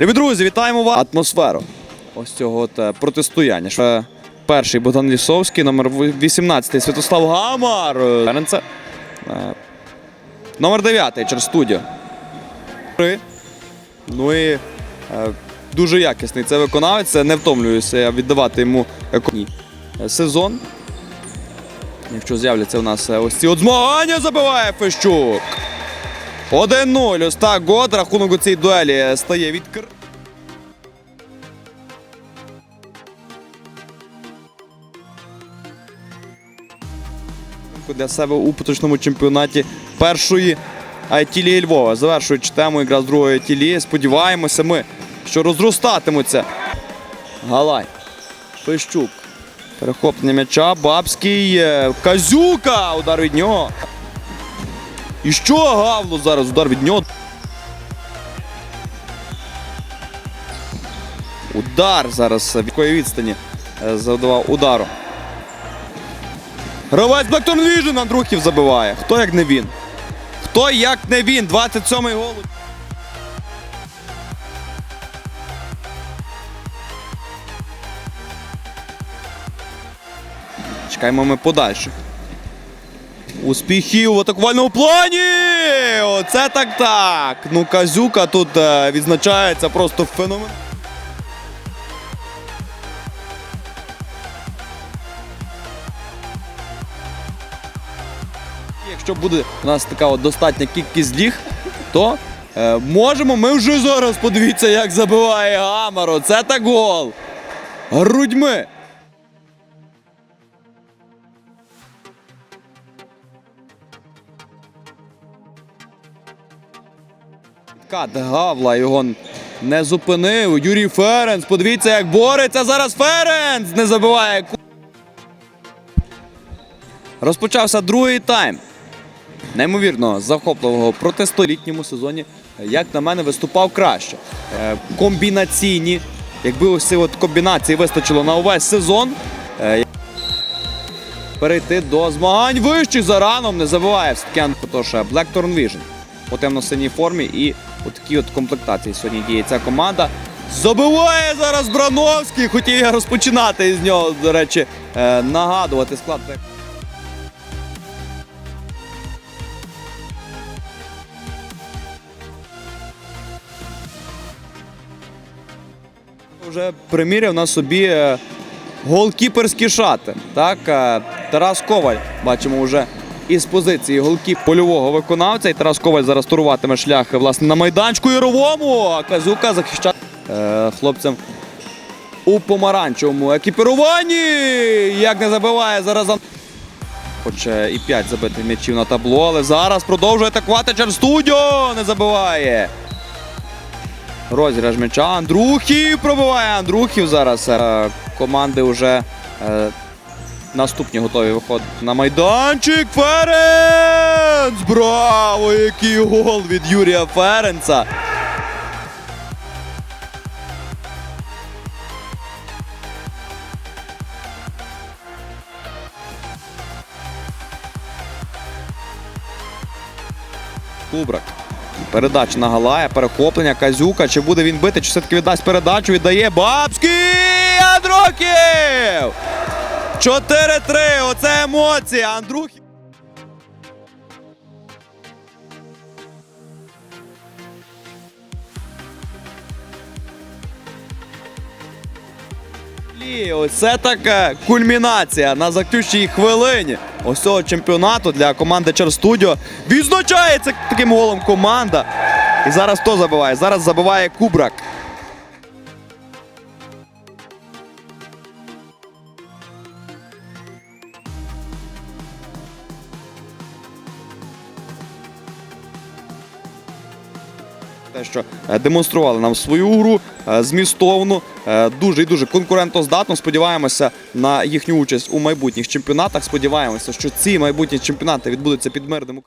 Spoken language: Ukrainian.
Любі друзі, вітаємо вас атмосферу ось цього от е, протистояння. Що, е, Перший Богдан Лісовський, номер 18 Святослав Гамар. е, Ференце. Е, Номер 9 через студіо. Три. Ну і дуже якісний це виконавець. Не втомлююся я віддавати йому сезон. Якщо з'являться у нас ось ці от змагання, забиває Фещук. 1-0. Ось так год. Рахунок у цій дуелі стає відкр. Для себе у поточному чемпіонаті першої IT-ліги Львова. Завершуючи тему якраз другої IT-ліги. Сподіваємося ми, що розростатимуться. Галай. Пищук. Перехоплення м'яча. Бабський. е, Казюка. Удар від нього. І що Гавло зараз? Удар від нього. Удар зараз від якої відстані е, завдавав удару. Гравець Blackton Vision Андрухів забиває. Хто як не він? Хто як не він? 27-й гол. Чекаємо ми подальших. Успіхів в атакувальному плані! Оце так так. Ну, Казюка тут е, відзначається просто феномен. Якщо буде у нас така от достатня кількість ліг, то е, можемо. Ми вже зараз подивіться, як забиває Гамаро. Це так гол. Грудьми. Кат Гавла його не зупинив. Юрій Ференц. Подивіться, як бореться зараз Ференц. Не забиває. Розпочався другий тайм. Неймовірно захопливого протесту літньому сезоні, як на мене, виступав краще. Е, Комбінаційні. Якби ось ці от комбінації вистачило на увесь сезон. е, Перейти до змагань вищих за раном не забуває все-таки е, Blackthorn Vision у темно-синій формі і у такій от комплектації сьогодні діє ця команда. Забиває зараз Брановський. Хотів я розпочинати із нього, до речі, е, нагадувати склад. Вже приміряв на собі е, голкіперські шати. Так, е, Тарас Коваль бачимо вже із позиції голкіп польового виконавця. І Тарас Коваль зараз туруватиме шлях власне на майданчику Яровому. А Казюка захищає е, хлопцям у помаранчевому екіпіруванні. Як не забиває зараз. Ан- Хоч е, і 5 забитих м'ячів на табло, але зараз продовжує атакувати через студіо. Не забиває. Розіграш м'яча. Андрухів пробиває. Андрухів зараз. Е, команди вже е, наступні готові виходити на майданчик. Ференц! Браво! Який гол від Юрія Ференца! Кубрак. Передача на Галая, перехоплення, Казюка. Чи буде він бити, чи все-таки віддасть передачу? Віддає Бабський! Андрухів! 4-3. Оце емоції. Андрухів. І Оце така кульмінація на заключній хвилині ось цього чемпіонату для команди Черстудіо. Відзначається таким голом команда. І зараз хто забиває? Зараз забиває Кубрак. Те, що е, демонстрували нам свою гру е, змістовну, е, дуже і дуже конкурентоздатну. Сподіваємося на їхню участь у майбутніх чемпіонатах. Сподіваємося, що ці майбутні чемпіонати відбудуться під мирним.